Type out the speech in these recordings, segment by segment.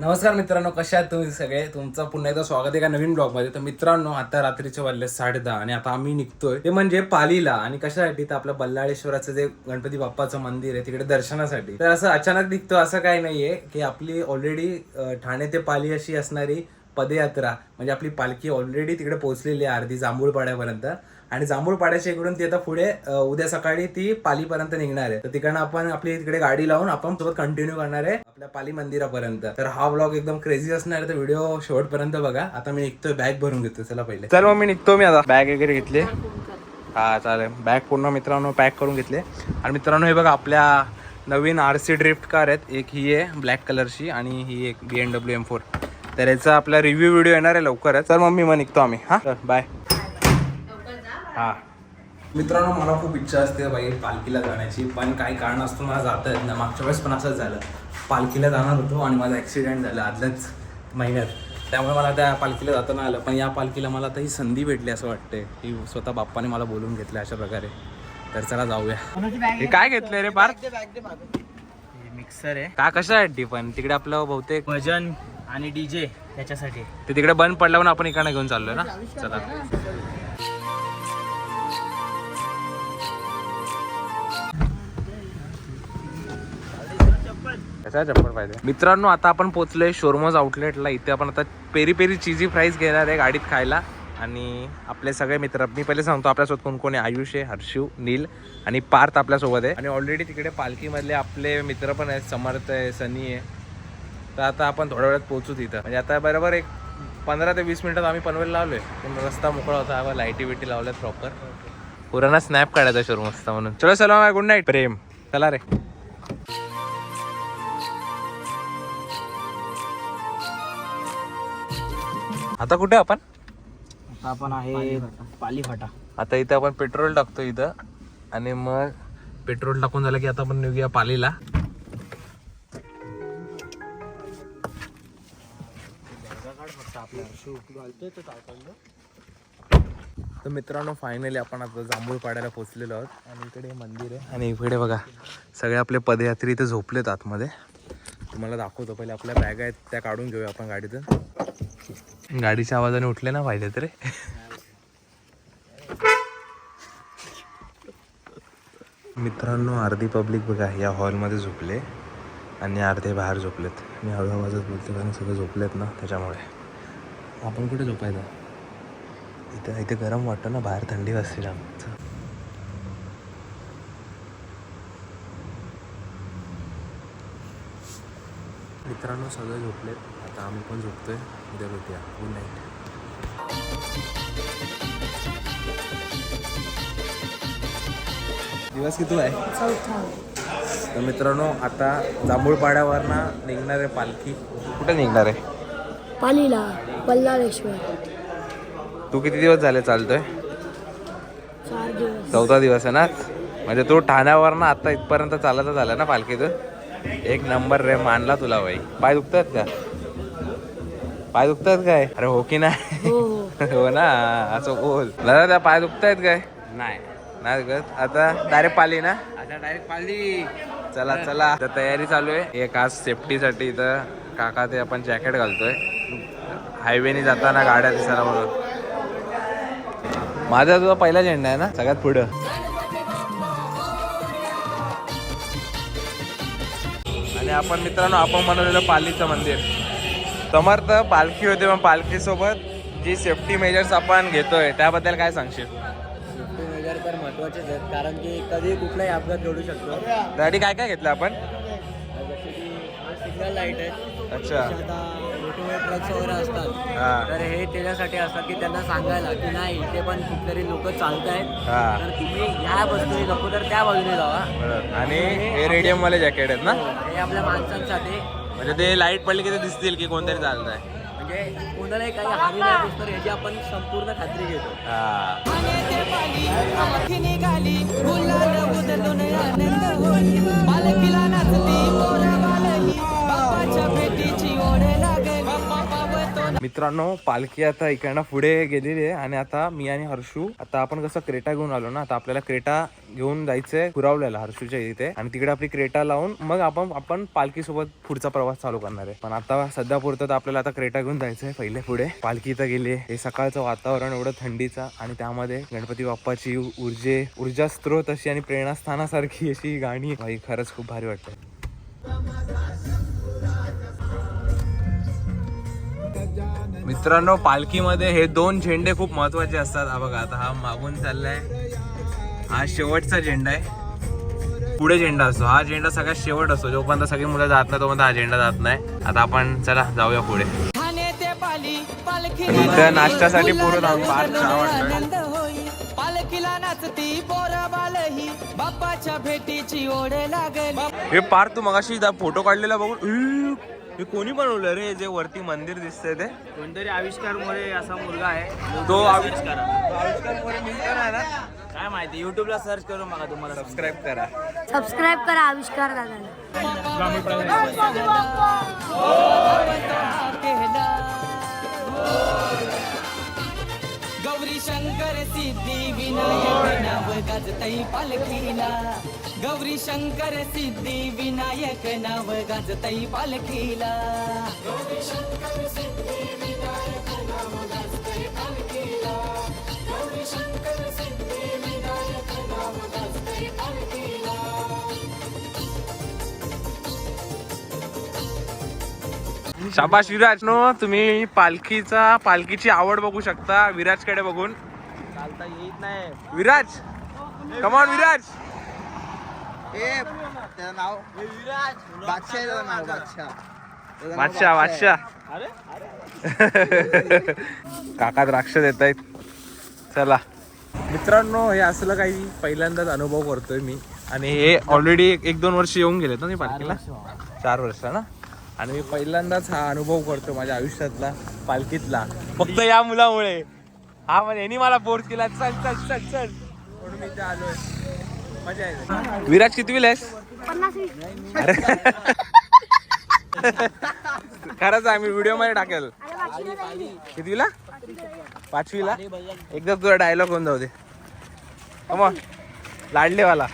नमस्कार मित्रांनो कशा आहात तुम्ही सगळे? तुमचं पुन्हा एकदा स्वागत आहे एका नवीन ब्लॉगमध्ये तर मित्रांनो आता रात्रीचे वाजले साडे दहा आणि आता आम्ही निघतोय. ते म्हणजे पालीला आणि कशासाठी? तर आपलं बल्लाळेश्वराचं जे गणपती बाप्पाचं मंदिर आहे तिकडे दर्शनासाठी. तर असं अचानक निघतो असं काही नाहीये की आपली ऑलरेडी ठाणे ते पाली अशी असणारी पदयात्रा म्हणजे आपली पालखी ऑलरेडी तिकडे पोहोचलेली आहे अर्धी जांभूळपाड्यापर्यंत. आणि जांभूळपाड्याच्या इकडून ती आता पुढे उद्या सकाळी ती पालीपर्यंत निघणार आहे. तर तिकडनं आपण आपली तिकडे गाडी लावून आपण सोबत कंटिन्यू करणार आहे आपल्या पाली मंदिरापर्यंत. तर हा ब्लॉग एकदम क्रेझी असणार तर व्हिडिओ शेवटपर्यंत बघा. आता मी निघतोय बॅग भरून घेतो चला पहिले. चल मग मी निघतो मी आता. बॅग वगैरे घेतले. हा चालेल. बॅग पूर्ण मित्रांनो पॅक करून घेतले. आणि मित्रांनो हे बघा आपल्या नवीन आर सी ड्रिफ्ट कार आहेत. एक ही आहे ब्लॅक कलरची आणि ही एक B M W M four तर याचा आपला रिव्ह्यू व्हिडिओ येणार आहे लवकरच. तर मग मी मग निघतो आम्ही. हां? बाय हा. मित्रांनो मला खूप इच्छा असते बाई पालखीला जाण्याची पण काही कारण असतो मला जाता येत नाही. मागच्या वेळेस पण असंच झालं. पालखीला जाणार होतो आणि माझा ॲक्सिडेंट झाला आदल्याच महिन्यात. त्यामुळे मला त्या पालखीला जाता नाही आलं. पण या पालखीला मला आता ही संधी भेटली असं वाटते की स्वतः बाप्पाने मला बोलून घेतलं अशा प्रकारे. तर चला जाऊया. हे काय घेतलंय रे पार मिक्सर आहे. का कशासाठी पण? तिकडे आपलं बहुतेक भजन आणि डीजे त्याच्यासाठी ते तिकडे बंद पडल्यावर आपण इकडनं घेऊन चाललोय ना? चला. कशा चप्पल पाहिजे? मित्रांनो आता आपण पोहोचलोय शोरमोज आउटलेटला. इथे आपण आता पेरी पेरी चिझी फ्राईज घेणार आहे गाडीत खायला. आणि आपले सगळे मित्र मी पहिले सांगतो आपल्यासोबत कोण कोण आहे? आयुष आहे हर्षू नील आणि पार्थ आपल्यासोबत आहे. आणि ऑलरेडी तिकडे पालखीमधले आपले मित्र पण आहेत समर्थ आहे सनी आहे. तर आता आपण थोड्या वेळात पोहोचू तिथं. म्हणजे आता बरोबर एक पंधरा ते वीस मिनिटात आम्ही पनवेल लावलोय पण रस्ता मोकळा होता लाईटी बिटी लावल्यात प्रॉपर पुराणा स्नॅप काढायचा शोरूम असता म्हणून. चलो चलो गुड नाईट प्रेम. चला रे. आता कुठे आपण? आता आपण आहे पाली फाटा आता इथं आपण पेट्रोल टाकतो इथं. आणि मग पेट्रोल टाकून झालं की आता आपण निघूया पालीला. तर मित्रांनो फायनली आपण आता जांभूळ पाड्याला पोहोचलेलो आहोत. आणि इकडे हे मंदिर आहे. आणि इकडे बघा सगळे आपले पदयात्री इथे झोपलेत आतमध्ये. तुम्हाला दाखवतो पहिले आपल्या बॅग आहेत त्या काढून घेऊया आपण गाडीतून. गाडीच्या आवाजाने उठले ना पाहिजे तरी. मित्रांनो अर्धी पब्लिक बघा या हॉलमध्ये झोपले आणि अर्धे बाहेर झोपलेत. मी हळू आवाजात बोलतो कारण सगळे झोपलेत ना त्याच्यामुळे. आपण कुठे झोपायचं? इथं इथे गरम वाटतं ना बाहेर थंडी वाजते जाम चल. मित्रांनो सगळे झोपलेत. आता आम्ही पण झोपतोय. उद्या भेटूया. गुड नाईट दिवस किती आहे? तर मित्रांनो आता जांभूळपाड्यावरनं निघणार आहे पालखी. कुठे निघणार आहे? पालीला बल्लाळेश्वर तू किती दिवस झाले चालतोय? चौथा दिवस आहे ना? म्हणजे तू ठाण्यावरनं आता इथपर्यंत चालत झाला ना पालखीतून? एक नंबर रे मानला तुला बाई. पाय दुखतात का? पाय दुखतात काय? अरे हो की नाही? हो हो. हो ना असं बोल. दादा त्या पाय दुखतायत काय? नाही. नाही दुखत? आता डायरेक्ट पाली ना? आता डायरेक्ट पाली चला चला. तर तयारी चालू आहे. एक आज सेफ्टीसाठी इथं काका ते आपण जॅकेट घालतोय. हायवेने जाताना गाड्या दिसायला म्हणून माझा तुझा पहिला झेंडा आहे ना? सगळ्यात पुढं. आणि आपण मित्रांनो आपण बनवलेलं पालीचं मंदिर. समर्थ पालखी होते मग पालखीसोबत जी सेफ्टी मेजर्स आपण घेतोय त्याबद्दल काय सांगशील? सेफ्टी मेजर तर महत्वाचेच आहेत कारण की कधी कुठलाही अपघात घडू शकतो. त्यासाठी काय काय घेतलं आपण? जसे की सिग्नल लाइट आहेत अच्छा. जसे आता मोठे ट्रक्स वगैरे असतात हा. तर हे त्याच्यासाठी असतात की त्यांना सांगायला की नाही इथे पण कुठतरी लोक चालत आहेत हा. तर तुम्ही ह्या बाजूने नको तर त्या बाजूने जावा. बरोबर. आणि हे रेडियम वाले जॅकेट आहेत ना? हे आपल्या माणसांसाठी म्हणजे ते लाइट पडली की ते दिसतील की कोणतरी चालत आहे म्हणजे कोणालाही काही हानी नाही पोचणार याची आपण संपूर्ण खात्री घेतो. हा. पालखीला नाचली मित्रांनो पालखी आता इकडनं पुढे गेलेली आहे आणि आता मी आणि हर्षू आता आपण कसं क्रेटा घेऊन आलो ना आता आपल्याला क्रेटा घेऊन जायचंय कुरावल्याला हर्षूच्या इथे. आणि तिकडे आपली क्रेटा लावून मग आपण आपण पालखी सोबत पुढचा प्रवास चालू करणार आहे. पण आता सध्या पुरतं तर आपल्याला आता क्रेटा घेऊन जायचंय पहिले पुढे. पालखी इथं गेली हे सकाळचं वातावरण एवढं थंडीचं आणि त्यामध्ये गणपती बाप्पाची ऊर्जे ऊर्जा स्त्रोत अशी आणि प्रेरणास्थानासारखी अशी गाणी. भाई खरंच खूप भारी वाटतं मित्रांनो पालखीमध्ये हे दोन झेंडे खूप महत्त्वाचे असतात. हा बघा आता हा मागून चाललाय. हा शेवटचा झेंडा आहे. पुढे झेंडा असतो. हा झेंडा सगळ्यात शेवट असतो. जोपर्यंत सगळी मुलं जात नाही तोपर्यंत हा झेंडा जात नाही. आता आपण चला जाऊया पुढे. नाश्त्यासाठी पोरं थांब- फार चहा वाटतोय. आनंद होई. पालखीला नाचती पोरा बालही. बाप्पाच्या भेटीची ओढ लागली. हे पार तू मगाशी फोटो काढलेला बघून हे कोणी बनवलं रे? जे वरती मंदिर दिसतंय ते? कोणतरी आविष्कार मोरे असा मुलगा आहे. तो आविष्कार. आविष्कार मिळतो ना? काय माहिती युट्यूबला सर्च करू मला तुम्हाला. सबस्क्राईब करा. सबस्क्राईब करा आविष्कार दादाला. केला गौरी शंकर सिद्धी विनायक नाव गाजतई पालखीला. गौरी शंकर सिद्धी विनायक नाव गाजतई पालखीला. शाबाश विराज नो तुम्ही पालखीचा पालखीची आवड बघू शकता विराजकडे बघून. चालता येत नाही. Viraj come on Viraj. त्याचं नाव? बादशाह आहे त्याचं नाव बादशाह. त्याचं नाव बादशाह बादशाह. काका द्राक्ष देत आहेत. चला. मित्रांनो हे असलं काही पहिल्यांदाच अनुभव करतोय मी. आणि हे ऑलरेडी एक, दोन वर्ष येऊन गेलेत ना मी पालखीला? चार वर्ष ना? आणि मी पहिल्यांदाच हा अनुभव करतो माझ्या आयुष्यातला पालखीतला. फक्त या मुलामुळे. हा म्हणजे यांनी मला फोर्स केला. चल चल चल चल. म्हणून मी इथे आलोय. विराज कितवीला आहेस? पन्नास अरे. खरंच आहे मी व्हिडिओमध्ये टाकेल. कितवीला पाचवीला एकदा तुझा डायलॉग होऊन जाऊ दे. मग लाडलेवाला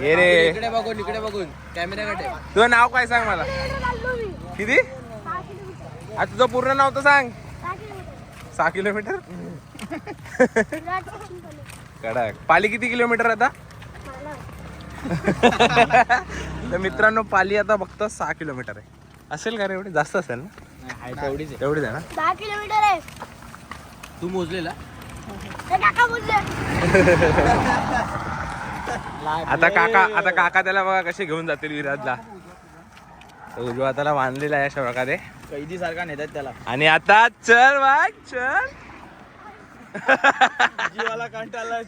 ये रे. इकडे बघून इकडे बघून. कॅमेऱ्याकडे तुझं नाव काय सांग मला? किती? आ तुझं पूर्ण नाव तर सांग. सहा किलोमीटर. कडक. पाली किती किलोमीटर आता? तर मित्रांनो पाली आता फक्त सहा किलोमीटर आहे. असेल का रे एवढी? जास्त असेल ना? तेवढीच एवढीच आहे. ना? दहा किलोमीटर आहे. तू मोजलेला? आता काका आता काका त्याला बघा कसे घेऊन जातील विराजला तर उजव्या हाताला बांधलेला आहे अशा प्रकारे. कैदी सारखा नेतात त्याला. आणि आता चल वाट चल. जीवाला कंटाळला.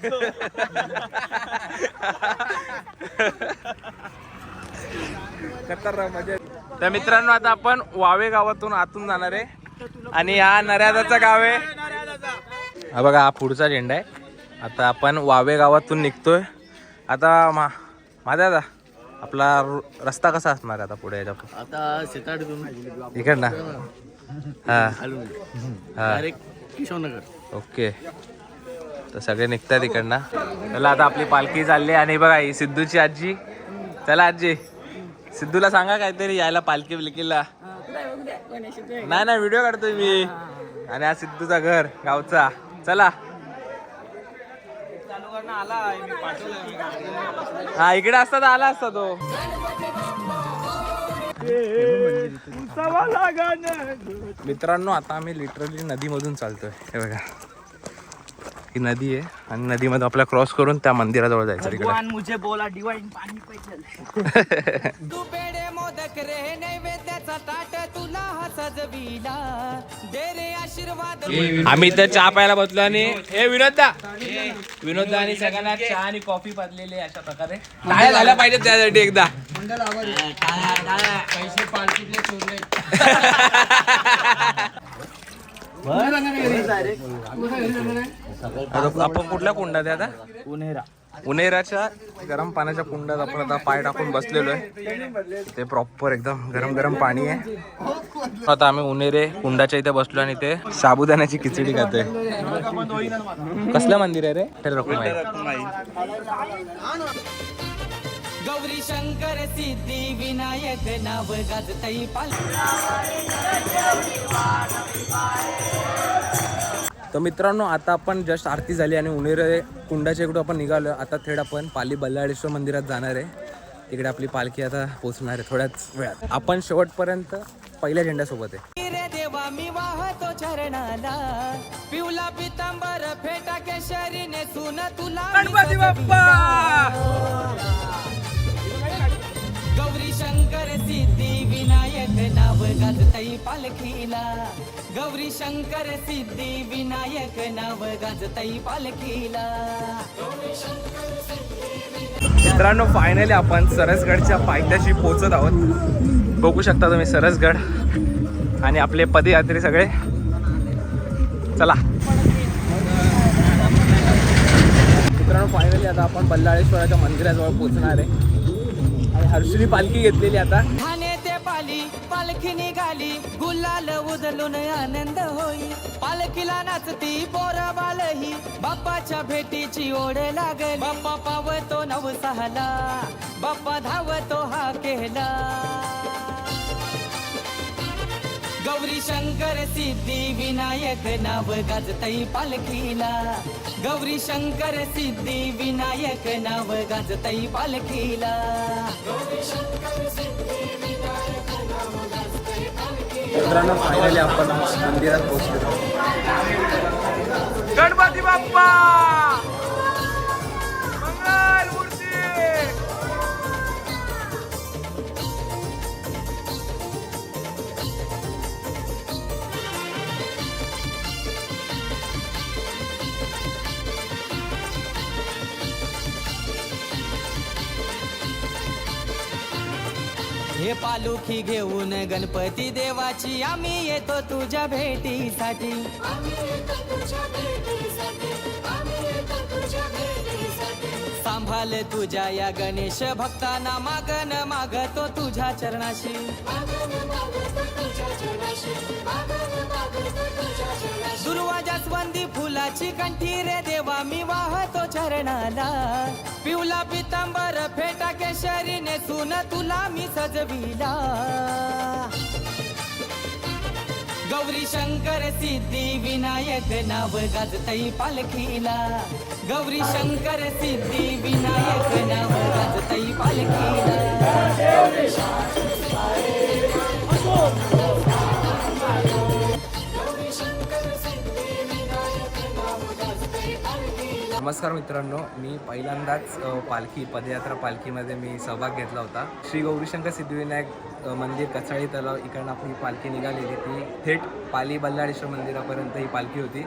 तर मित्रांनो आता आपण वावे गावातून आतून जाणार आहे. आणि हा नर्यादाचा गाव आहे. हा बघा हा पुढचा झेंडा आहे. आता आपण वावे गावातून निघतोय. आता मा माझा दादा आपला र- रस्ता कसा असणार आहे आता पुढे याच्या आता सिताडून इकड ना हा. हा किशोरनगर. ओके. तर सगळे निघतात इकडनं. चला आता आपली पालखी चालली आणि बघा ही सिद्धूची आजी. चला आजी. सिद्धूला सांगा काहीतरी यायला पालखी बिलकीला नाही नाही व्हिडिओ काढतोय मी. आणि हा सिद्धूचा घर गावचा. चला. हा इकडे असता तर आला असता तो. मित्रांनो आता आम्ही लिटरली नदीमधून चालतोय. हे बघा. ही नदी आहे आणि नदीमध्ये आपल्याला क्रॉस करून त्या मंदिराजवळ जायचं तिकडे. भगवान मुझे बोला डिवाइन पाणी पाहिजे तू पेडे मोदक रे नैवेद्याचा ताट तुला सजविला. दे रे आशीर्वाद. आम्ही इथं चहा प्यायला बसलो आणि हे विनोददा. विनोददा आणि सगळ्यांना चहा आणि कॉफी पाजलेली आहे अशा प्रकारे. काय झालं पाहिजे त्यासाठी एकदा? आता आपण कुठल्या कुंडात आहे आता? उन्हेरा. उन्हेराच्या गरम पाण्याच्या कुंडात आपण आता पाय टाकून बसलेलो आहे. ते प्रॉपर एकदम गरम गरम पाणी आहे. आता आम्ही उनेरे कुंडाच्या इथे बसलो आणि इथे साबुदाण्याची खिचडी खाते कसलं मंदिर आहे रे? रखुमाई. गौरी शंकर सिद्धी विनायक नाव गाजतई पाल तर मित्रांनो आता आपण जस्ट आरती झाली आणि उनेरे कुंडाच्या इकडून आपण निघालो. आता थेट आपण पाली बल्लाळेश्वर मंदिरात जाणार आहे. तिकडे आपली पालखी आता पोहोचणार आहे थोड्याच वेळात. आपण शेवटपर्यंत पहिल्या झेंड्यासोबत आहे. रे देवा मी वाहतो चरणाला. पिवला पितांबर फेटा केशरी नेसून तुला गणपती गौरी शंकर गाजतई पालखीला. गौरी शंकर सिद्धी विनायक नाव गाजतई पालखीला. मित्रांनो फायनली आपण सरसगडच्या पायथ्याशी पोहोचत आहोत. बघू शकता तुम्ही सरसगड आणि आपले पदयात्री सगळे. चला. मित्रांनो फायनली आता आपण बल्लाळेश्वराच्या मंदिराजवळ पोहोचणार आहे. आणि हर्षुली पालखी घेतलेली आता. पालखी निघाली गुलाल उधळून आनंद होई. पालखीला नाचती पोर बालही बाप्पाच्या भेटीची ओढ लागली. बाप्पा पावतो नवसाला बाप्पा धावतो हा केला. गौरी शंकर सिद्धी विनायक नाव गाजतई पालखीला. गौरी शंकर सिद्धी विनायक नाव गाजतई पालखीला. मित्रांनो फायनली आपण मंदिरात पोहोचलो. गणपती बाप्पा! हे पालुखी घेऊन गणपती देवाची आम्ही येतो तुझ्या भेटीसाठी. सांभाळ तुझ्या या गणेश भक्तांना मागन मागतो तुझ्या चरणाशी. दुर्वा जास्वंदी फुलाची कंठी रे देवा मी वाहतो चरणाला. पिवला पितांबर फेटा केशरी नेसून तुला मी सजविला. गौरी शंकर सिद्धी विनायक नाव गाजतई पालखीला. गौरी शंकर सिद्धी विनायक नाव गाजतई पालखीला. नमस्कार मित्रांनो मी पहिल्यांदाच पालखी पदयात्रा पालखीमध्ये मी सहभाग घेतला होता. श्री गौरीशंकर सिद्धिविनायक मंदिर कचाळी तलाव इकडनं आपली पालखी निघालेली ती. थेट पाली बल्लाळेश्वर मंदिरापर्यंत ही पालखी होती.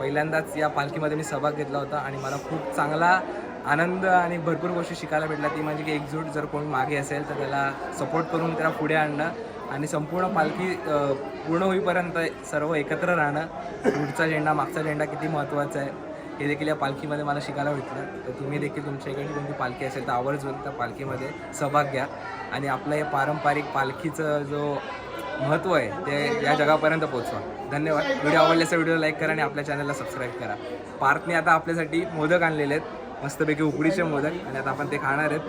पहिल्यांदाच या पालखीमध्ये मी सहभाग घेतला होता आणि मला खूप चांगला आनंद आणि भरपूर गोष्टी शिकायला भेटल्या. ती म्हणजे की एकजूट जर कोण मागे असेल तर त्याला सपोर्ट करून त्याला पुढे आणणं आणि संपूर्ण पालखी पूर्ण होईपर्यंत सर्व एकत्र राहणं. पुढचा झेंडा मागचा झेंडा किती महत्त्वाचा आहे. हे देखील या पालखीमध्ये मला शिकायला भेटलं. तर तुम्ही देखील तुमच्या इकडे कोणती पालखी असेल तर आवर्जून त्या पालखीमध्ये सहभाग घ्या. आणि आपलं हे पारंपरिक पालखीचं जो महत्त्व आहे ते या जगापर्यंत पोहोचवा. धन्यवाद. व्हिडिओ आवडल्यास व्हिडिओ लाईक करा आणि आपल्या चॅनलला सबस्क्राईब करा. पार्थने आता आपल्यासाठी मोदक आणलेले आहेत. मस्तपैकी उकडीचे मोदक. आणि आता आपण ते खाणार आहेत.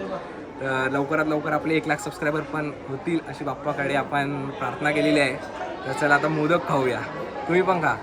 तर लवकरात लवकर आपले एक लाख सबस्क्रायबर पण होतील अशी बाप्पाकडे आपण प्रार्थना केलेली आहे. तर चला आता मोदक खाऊया. तुम्ही पण खा.